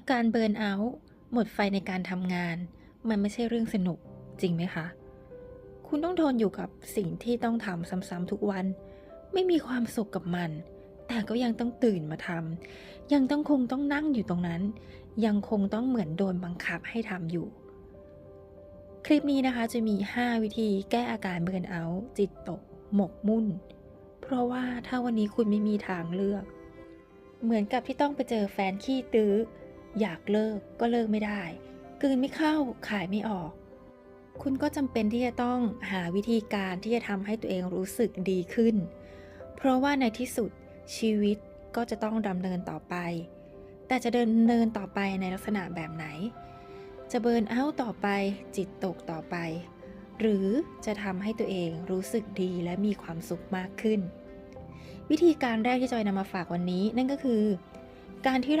อาการเบิร์นเอาท์หมดไฟในการทำงาน มันไม่ใช่เรื่องสนุกจริงไหมคะ คุณต้องทนอยู่กับสิ่งที่ต้องทำซ้ำๆทุกวัน ไม่มีความสุขกับมัน แต่ก็ยังต้องตื่นมาทำยังต้องคงต้องนั่งอยู่ตรงนั้น ยังคงต้องเหมือนโดนบังคับให้ทำอยู่ คลิปนี้นะคะจะมี 5 วิธีแก้อาการเบิร์นเอาท์จิตตก หมกมุ่น เพราะว่าถ้าวันนี้คุณไม่มีทางเลือก เหมือนกับที่ต้องไปเจอแฟนขี้ตื้อ อยากเลิกก็เลิกไม่ได้กืนไม่เข้าขายไม่ออก คุณก็จำเป็นที่จะต้องหาวิธีการที่จะทำให้ตัวเองรู้สึกดีขึ้น เพราะว่าในที่สุดชีวิตก็จะต้องดำเนินต่อไป แต่จะเดินเนินต่อไปในลักษณะแบบไหน จะเบิร์นเอาต่อไปจิตตกต่อไป หรือจะทำให้ตัวเองรู้สึกดีและมีความสุขมากขึ้น วิธีการแรกที่จอยนำมาฝากวันนี้นั่นก็คือ การที่